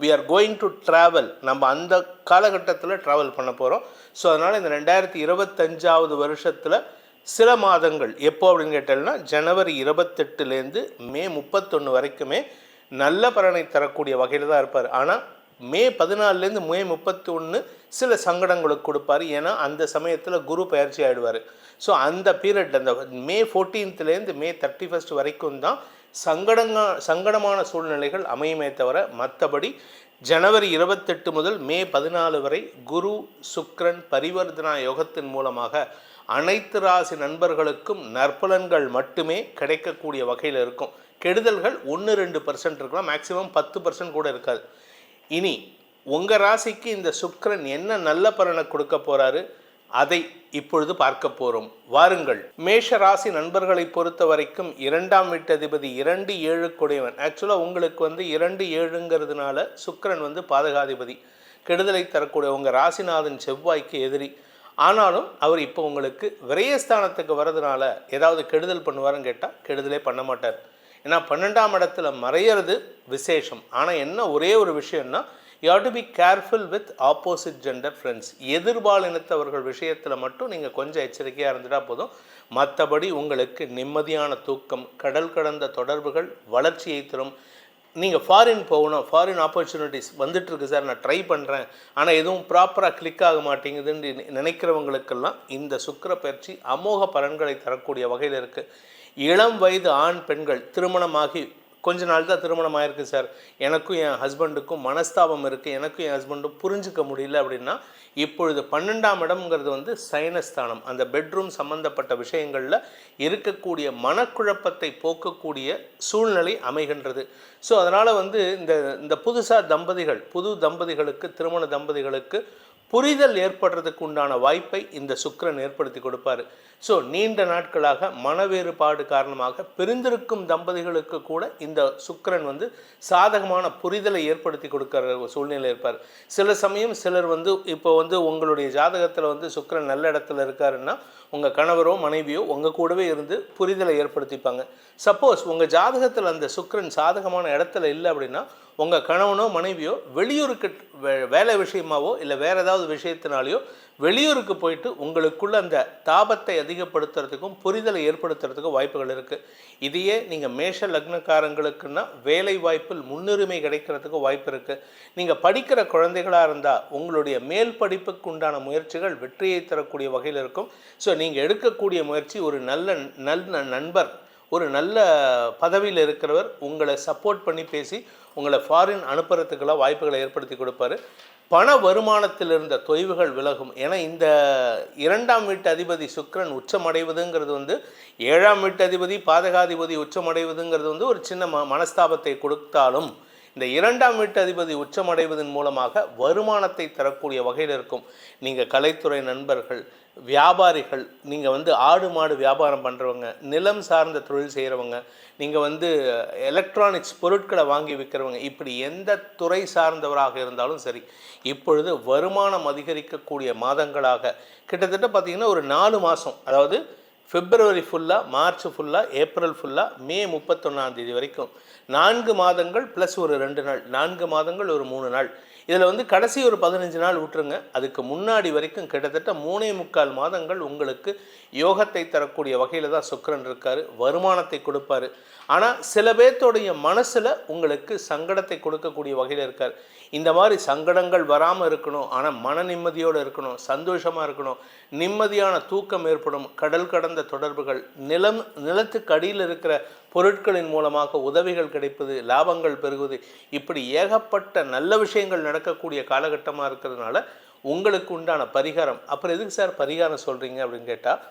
we are going to travel நம்ம அந்த காலகட்டத்தில் ட்ராவல் பண்ண போகிறோம் ஸோ அதனால் இந்த ரெண்டாயிரத்தி இருபத்தஞ்சாவது வருஷத்தில் சில மாதங்கள் எப்போ அப்படின்னு கேட்டோம்னா ஜனவரி இருபத்தெட்டுலேருந்து மே முப்பத்தொன்று வரைக்குமே நல்ல பலனை தரக்கூடிய வகையில் தான் இருப்பார். ஆனால் மே பதினாலுலேருந்து மே முப்பத்தி ஒன்று சில சங்கடங்களுக்கு கொடுப்பாரு. ஏன்னா அந்த சமயத்தில் குரு பயிற்சி ஆகிடுவார் ஸோ அந்த பீரியட் அந்த மே ஃபோர்டீன்த்துலேருந்து மே தேர்ட்டி ஃபஸ்ட் வரைக்கும் தான் சங்கடங்க சங்கடமான சூழ்நிலைகள் அமையுமே தவிர மற்றபடி ஜனவரி இருபத்தெட்டு முதல் மே பதினாலு வரை குரு சுக்ரன் பரிவர்த்தனா யோகத்தின் மூலமாக அனைத்து ராசி நண்பர்களுக்கும் நற்பலன்கள் மட்டுமே கிடைக்கக்கூடிய வகையில் இருக்கும். கெடுதல்கள் ஒன்று ரெண்டு பர்சன்ட் இருக்கலாம். மேக்ஸிமம் பத்து பர்சன்ட் கூட இருக்காது. இனி உங்கள் ராசிக்கு இந்த சுக்ரன் என்ன நல்ல பலனை கொடுக்க போகிறாரு அதை இப்பொழுது பார்க்க போகிறோம் வாருங்கள். மேஷ ராசி நண்பர்களை பொறுத்த வரைக்கும் இரண்டாம் வீட்டதிபதி இரண்டு ஏழு கொடையவன். ஆக்சுவலாக உங்களுக்கு வந்து இரண்டு ஏழுங்கிறதுனால சுக்கரன் வந்து பாதகாதிபதி. கெடுதலை தரக்கூடிய உங்கள் ராசிநாதன் செவ்வாய்க்கு எதிரி. ஆனாலும் அவர் இப்போ உங்களுக்கு விரயஸ்தானத்துக்கு வரதுனால ஏதாவது கெடுதல் பண்ணுவாருன்னு கேட்டால் கெடுதலே பண்ண மாட்டார். ஏன்னா பன்னெண்டாம் இடத்துல மறையிறது விசேஷம். ஆனால் என்ன ஒரே ஒரு விஷயம்னா you have to be careful with opposite gender friends எதிர்பாலினத்தவர்கள் விஷயத்தில் மட்டும் நீங்கள் கொஞ்சம் எச்சரிக்கையாக இருந்துட்டால் போதும். மற்றபடி உங்களுக்கு நிம்மதியான தூக்கம் கடல் கடந்த தொடர்புகள் வளர்ச்சியை தரும். நீங்கள் ஃபாரின் போகணும். ஃபாரின் ஆப்பர்ச்சுனிட்டிஸ் வந்துட்டுருக்கு சார். நான் ட்ரை பண்ணுறேன் ஆனால் எதுவும் ப்ராப்பராக கிளிக் ஆக மாட்டேங்குதுன்னு நி- நினைக்கிறவங்களுக்கெல்லாம் இந்த சுக்கிர பயிற்சி அமோக பலன்களை தரக்கூடிய வகையில் இருக்குது இளம் வயது ஆண் பெண்கள் திருமணமாகி கொஞ்ச நாள் தான் திருமணம் ஆயிருக்கு சார் எனக்கும் என் ஹஸ்பண்டுக்கும் மனஸ்தாபம் இருக்குது எனக்கும் என் ஹஸ்பண்டும் புரிஞ்சுக்க முடியல அப்படின்னா இப்பொழுது பன்னெண்டாம் இடம்ங்கிறது வந்து சயனஸ்தானம் அந்த பெட்ரூம் சம்பந்தப்பட்ட விஷயங்களில் இருக்கக்கூடிய மனக்குழப்பத்தை போக்கக்கூடிய சூழ்நிலை அமைகின்றது. ஸோ அதனால் வந்து இந்த இந்த புதுசாக தம்பதிகள் புது தம்பதிகளுக்கு திருமண தம்பதிகளுக்கு புரிதல் ஏற்படுறதுக்கு உண்டான வாய்ப்பை இந்த சுக்கரன் ஏற்படுத்தி கொடுப்பாரு. ஸோ நீண்ட நாட்களாக மனவேறுபாடு காரணமாக பிரிந்திருக்கும் தம்பதிகளுக்கு கூட இந்த சுக்கரன் வந்து சாதகமான புரிதலை ஏற்படுத்தி கொடுக்குற ஒரு சூழ்நிலை இருப்பார். சில சமயம் சிலர் வந்து இப்போ வந்து உங்களுடைய ஜாதகத்தில் வந்து சுக்கிரன் நல்ல இடத்துல இருக்காருன்னா உங்கள் கணவரோ மனைவியோ உங்கள் கூடவே இருந்து புரிதலை ஏற்படுத்திப்பாங்க. சப்போஸ் உங்கள் ஜாதகத்தில் அந்த சுக்கிரன் சாதகமான இடத்துல இல்லை அப்படின்னா உங்கள் கணவனோ மனைவியோ வெளியூருக்கு வே- வேலை விஷயமாவோ இல்லை வேறு ஏதாவது விஷயத்தினாலேயோ வெளியூருக்கு போயிட்டு உங்களுக்குள்ள அந்த தாபத்தை அதிகப்படுத்துறதுக்கும் புரிதலை ஏற்படுத்துறதுக்கும் வாய்ப்புகள் இருக்குது இதையே நீங்கள் மேஷ லக்னக்காரங்களுக்குன்னா வேலை வாய்ப்பில் முன்னுரிமை கிடைக்கிறதுக்கு வாய்ப்பு இருக்குது நீங்கள் படிக்கிற குழந்தைகளாக இருந்தால் உங்களுடைய மேல் படிப்புக்கு உண்டான முயற்சிகள் வெற்றியை தரக்கூடிய வகையில் இருக்கும். ஸோ நீங்கள் எடுக்கக்கூடிய முயற்சி ஒரு நல்ல நல்ல நண்பர் ஒரு நல்ல பதவியில் இருக்கிறவர் உங்களை சப்போர்ட் பண்ணி பேசி உங்களை ஃபாரின் அனுப்புறதுக்கெல்லாம் வாய்ப்புகளை ஏற்படுத்தி கொடுப்பாரு. பண வருமானத்தில் இருந்த தொய்வுகள் விலகும். ஏன்னா இந்த இரண்டாம் வீட்டு அதிபதி சுக்கிரன் உச்சமடைவதுங்கிறது வந்து ஏழாம் வீட்டு அதிபதி பாதகாதிபதி உச்சமடைவதுங்கிறது வந்து ஒரு சின்ன ம மனஸ்தாபத்தை கொடுத்தாலும் இந்த இரண்டாம் வீட்டு அதிபதி உச்சமடைவதன் மூலமாக வருமானத்தை தரக்கூடிய வகையில் இருக்கும். நீங்கள் கலைத்துறை நண்பர்கள் வியாபாரிகள் நீங்கள் வந்து ஆடு மாடு வியாபாரம் பண்ணுறவங்க நிலம் சார்ந்த தொழில் செய்கிறவங்க நீங்கள் வந்து எலக்ட்ரானிக்ஸ் பொருட்களை வாங்கி விற்கிறவங்க இப்படி எந்த துறை சார்ந்தவராக இருந்தாலும் சரி இப்பொழுது வருமானம் அதிகரிக்கக்கூடிய மாதங்களாக கிட்டத்தட்ட பார்த்திங்கன்னா ஒரு நாலு மாதம் அதாவது பிப்ரவரி ஃபுல்லாக மார்ச் ஃபுல்லாக ஏப்ரல் ஃபுல்லாக மே முப்பத்தொன்னாந்தேதி வரைக்கும். நான்கு மாதங்கள் ப்ளஸ் ஒரு ரெண்டு நாள். நான்கு மாதங்கள் ஒரு மூணு நாள். இதில் வந்து கடைசி ஒரு பதினஞ்சு நாள் விட்டுருங்க அதுக்கு முன்னாடி வரைக்கும் கிட்டத்தட்ட மூணே முக்கால் மாதங்கள் உங்களுக்கு யோகத்தை தரக்கூடிய வகையில் தான் சுக்கரன் இருக்கார். வருமானத்தை கொடுப்பாரு. ஆனால் சில பேர்த்தோடைய மனசில் உங்களுக்கு சங்கடத்தை கொடுக்கக்கூடிய வகையில் இருக்கார். இந்த மாதிரி சங்கடங்கள் வராமல் இருக்கணும் ஆனால் மன நிம்மதியோடு இருக்கணும் சந்தோஷமாக இருக்கணும் நிம்மதியான தூக்கம் ஏற்படும் கடல் கடந்த தொடர்புகள் நிலம் நிலத்துக்கு அடியில் இருக்கிற பொருட்களின் மூலமாக உதவிகள் கிடைப்பது லாபங்கள் பெறுவது இப்படி ஏகப்பட்ட நல்ல விஷயங்கள் நடக்கக்கூடிய காலகட்டமாக இருக்கிறதுனால உங்களுக்கு உண்டான பரிகாரம். அப்புறம் எதுக்கு சார் பரிகாரம் சொல்கிறீங்க அப்படின்னு கேட்டால்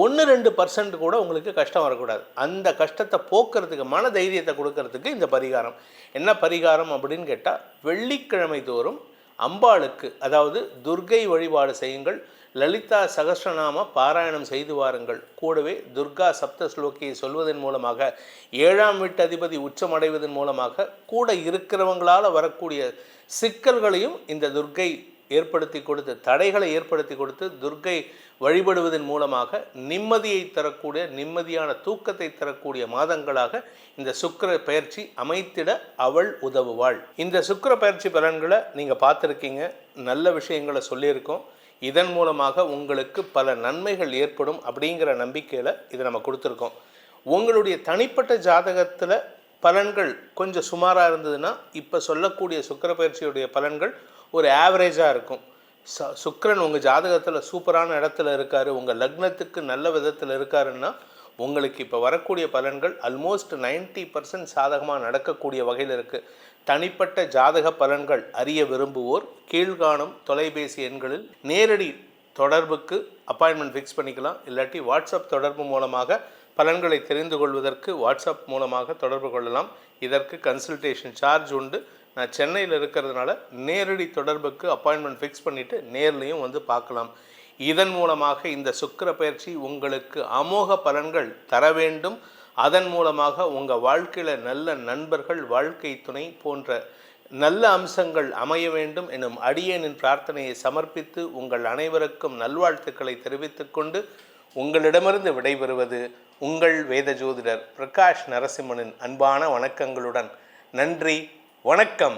ஒன்று ரெண்டு பர்சன்ட் கூட உங்களுக்கு கஷ்டம் வரக்கூடாது. அந்த கஷ்டத்தை போக்குறதுக்கு மன தைரியத்தை கொடுக்கறதுக்கு இந்த பரிகாரம். என்ன பரிகாரம் அப்படின்னு கேட்டால் வெள்ளிக்கிழமை தோறும் அம்பாளுக்கு அதாவது துர்க்கை வழிபாடு செய்யுங்கள். லலிதா சகஸ்ரநாம பாராயணம் செய்து வாருங்கள். கூடவே துர்கா சப்த ஸ்லோகியை சொல்வதன் மூலமாக ஏழாம் வீட்டு அதிபதி உச்சமடைவதன் மூலமாக கூட இருக்கிறவங்களால் வரக்கூடிய சிக்கல்களையும் இந்த துர்க்கை ஏற்படுத்தி கொடுத்து தடைகளை ஏற்படுத்தி கொடுத்து துர்க்கை வழிபடுவதன் மூலமாக நிம்மதியை தரக்கூடிய நிம்மதியான தூக்கத்தை தரக்கூடிய மாதங்களாக இந்த சுக்கர பயிற்சி அமைத்திட அவள் உதவுவாள். இந்த சுக்கிர பயிற்சி பலன்களை நீங்கள் பார்த்துருக்கீங்க. நல்ல விஷயங்களை சொல்லியிருக்கோம். இதன் மூலமாக உங்களுக்கு பல நன்மைகள் ஏற்படும் அப்படிங்கிற நம்பிக்கையில் இதை நம்ம கொடுத்துருக்கோம். உங்களுடைய தனிப்பட்ட ஜாதகத்தில் பலன்கள் கொஞ்சம் சுமாராக இருந்ததுன்னா இப்போ சொல்லக்கூடிய சுக்கிர பயிற்சியுடைய பலன்கள் ஒரு ஆவரேஜாக இருக்கும். ச சுக்ரன் உங்கள் ஜாதகத்தில் சூப்பரான இடத்துல இருக்கார். உங்கள் லக்னத்துக்கு நல்ல விதத்தில் இருக்காருன்னா உங்களுக்கு இப்போ வரக்கூடிய பலன்கள் அல்மோஸ்ட் நைன்ட்டி பர்சன்ட் சாதகமாக நடக்கக்கூடிய வகையில் இருக்குது தனிப்பட்ட ஜாதக பலன்கள் அறிய விரும்புவோர் கீழ்காணும் தொலைபேசி எண்களில் நேரடி தொடர்புக்கு அப்பாயின்மெண்ட் ஃபிக்ஸ் பண்ணிக்கலாம். இல்லாட்டி வாட்ஸ்அப் தொடர்பு மூலமாக பலன்களை தெரிந்து கொள்வதற்கு வாட்ஸ்அப் மூலமாக தொடர்பு கொள்ளலாம். இதற்கு கன்சல்டேஷன் சார்ஜ் உண்டு. நான் சென்னையில் இருக்கிறதுனால நேரடி தொடர்புக்கு அப்பாயின்மெண்ட் ஃபிக்ஸ் பண்ணிவிட்டு நேர்லேயும் வந்து பார்க்கலாம். இதன் மூலமாக இந்த சுக்கிர பயிற்சி உங்களுக்கு அமோக பலன்கள் தர வேண்டும். அதன் மூலமாக உங்கள் வாழ்க்கையில் நல்ல நண்பர்கள் வாழ்க்கை துணை போன்ற நல்ல அம்சங்கள் அமைய வேண்டும் எனும் அடியேனின் பிரார்த்தனையை சமர்ப்பித்து உங்கள் அனைவருக்கும் நல்வாழ்த்துக்களை தெரிவித்துக்கொண்டு உங்களிடமிருந்து விடைபெறுவது உங்கள் வேத ஜோதிடர் பிரகாஷ் நரசிம்மனின் அன்பான வணக்கங்களுடன் நன்றி. வணக்கம்.